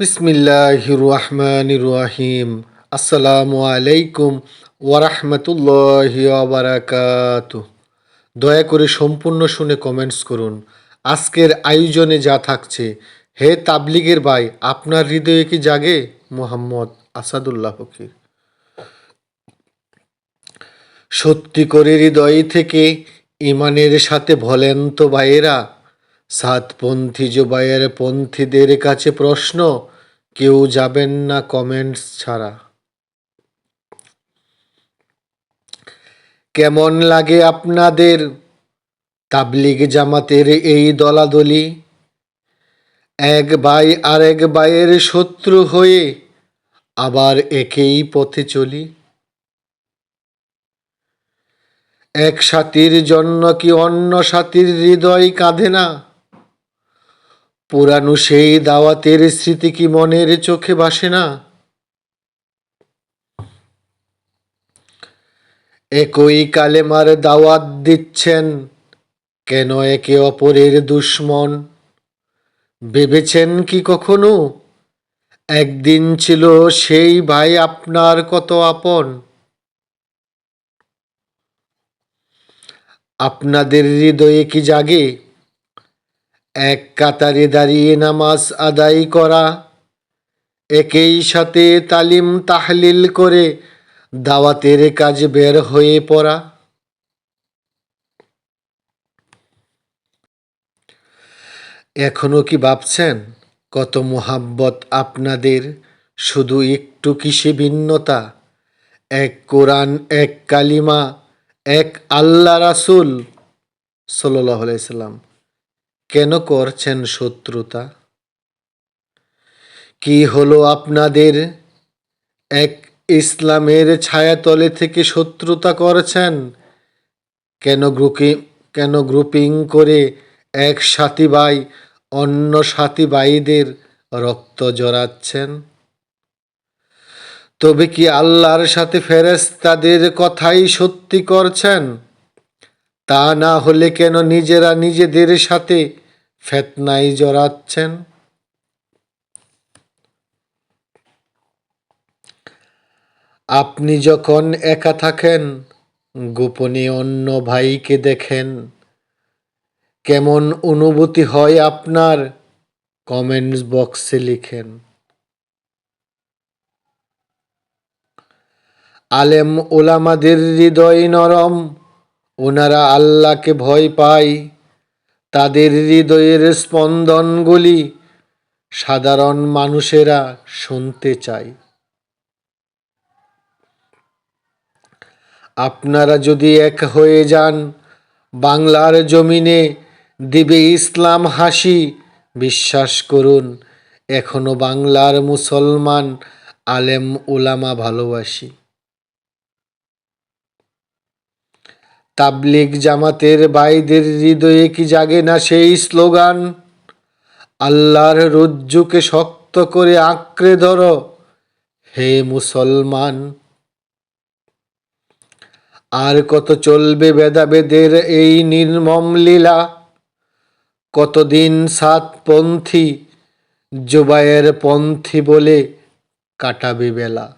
বিসমিল্লাহ রহমান রাহিম আসসালামু আলাইকুম ওয়ারহমতুল্লাহ বারাকাত দয়া করে সম্পূর্ণ শুনে কমেন্টস করুন। আজকের আয়োজনে যা থাকছে, হে তাবলিগের ভাই, আপনার হৃদয়ে কি জাগে? মোহাম্মদ আসাদুল্লাহ ফকির। সত্যি করে হৃদয় থেকে ইমানের সাথে বলেন তো ভাইয়েরা সাতপন্থী জুবাইয়ের পন্থীদের কাছে প্রশ্ন, কেউ যাবেন না কমেন্টস ছাড়া। কেমন লাগে আপনাদের তাবলিগ জামাতের এই দলাদলি? এক ভাই আরেক ভাইয়ের শত্রু হয়ে আবার একেই পথে চলি। এক সাথীর জন্য কি অন্য সাথীর হৃদয় কাঁধে না? পুরানো সেই দাওয়াতের স্মৃতি কি মনের চোখে ভাসে না? একই কালেমার দাওয়াত দিচ্ছেন, কেন একে অপরের দুশ্মন? ভেবেছেন কি কখনো? একদিন ছিল সেই ভাই আপনার কত আপন? আপনাদের হৃদয়ে কি জাগে? এক কাতারে দাঁড়িয়ে নামাজ আদায় করা, একই সাথে তালিম তাহলিল করে দাওয়াতের কাজ বের হয়ে পড়া। এখনও কি ভাবছেন কত মোহাব্বত আপনাদের? শুধু একটু কিসে ভিন্নতা? এক কোরআন, এক কালিমা, এক আল্লাহ রাসুল সাল্লাম। কেন করছেন শত্রুতা? কি হলো আপনাদের? এক ইসলামের ছায়াতলে থেকে শত্রুতা করছেন? কেন গ্রুপি, কেন গ্রুপিং করে এক সাথী ভাই অন্য সাথী ভাইদের রক্ত জড়াচ্ছেন? তবে কি আল্লাহর সাথে ফেরেস্তাদের কথাই সত্যি করছেন? তা না হলে কেন নিজেরা নিজেদের সাথে ফেতনাই জড়াচ্ছেন। আপনি যখন একা থাকেন, গোপনে অন্য ভাইকে দেখেন। কেমন অনুভূতি হয় আপনার? কমেন্টস বক্সে লিখেন। আলেম ওলামাদের হৃদয় নরম, ওনারা আল্লাহকে ভয় পায়। তাদের হৃদয়ের স্পন্দনগুলি সাধারণ মানুষেরা শুনতে চায়। আপনারা যদি এক হয়ে যান, বাংলার জমিনে দিবে ইসলাম হাসি। বিশ্বাস করুন, এখনও বাংলার মুসলমান আলেম ওলামা ভালোবাসি। তাবলিগ জামাতের বাইদের হৃদয়ে কি জাগে না সেই স্লোগান? আল্লাহর রজ্জুকে শক্ত করে আঁকড়ে ধরো, হে মুসলমান। আর কত চলবে বেদাবেদের এই নির্মম লীলা? কতদিন সাতপন্থী জুবায়ের পন্থী বলে কাটাবে বেলা?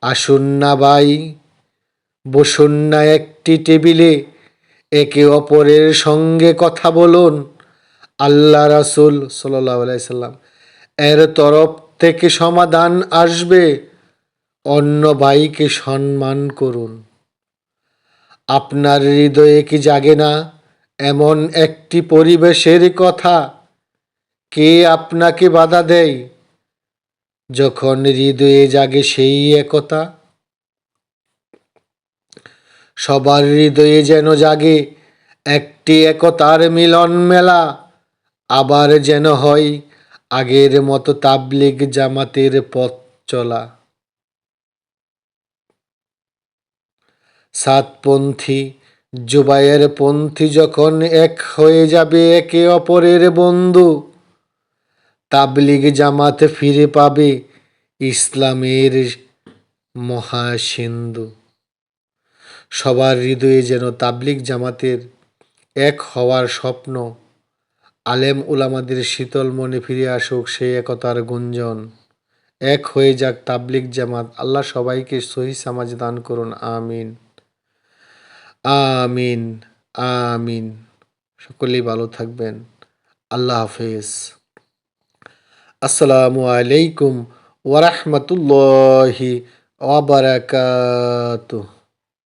আসুন না ভাই বসুন না একটি টেবিলে, একে অপরের সঙ্গে কথা বলুন। আল্লাহ রাসুল সাল্লাম এর তরফ থেকে সমাধান আসবে। অন্য ভাইকে সম্মান করুন। আপনার হৃদয়ে কি জাগে না এমন একটি পরিবেশের কথা? কে আপনাকে বাধা দেয়? যখন হৃদয়ে জাগে সেই একতা সবার হৃদয়ে যেন জাগে একটি একতার মিলন মেলা। আবার যেন হয় আগের মতো তাবলিগ জামাতের পথ চলা। সাতপন্থী জুবাইয়ের পন্থী যখন এক হয়ে যাবে একে অপরের বন্ধু, তাবলিগ জামাতে ফিরে পাবে ইসলামের মহাসিন্ধু। সবার হৃদয়ে যেন তাবলিগ জামাতের এক হওয়ার স্বপ্ন। আলেম উলামাদের শীতল মনে ফিরে আসুক সেই একতার গুঞ্জন। এক হয়ে যাক তাবলিক জামাত। আল্লাহ সবাইকে সহি সমাজ দান করুন। আমিন। আমিন। আমিন। সকলেই ভালো থাকবেন। আল্লাহ হাফেজ। আসসালামু আলাইকুম ওরহমতুল্লাহি ওবরাকাতুহ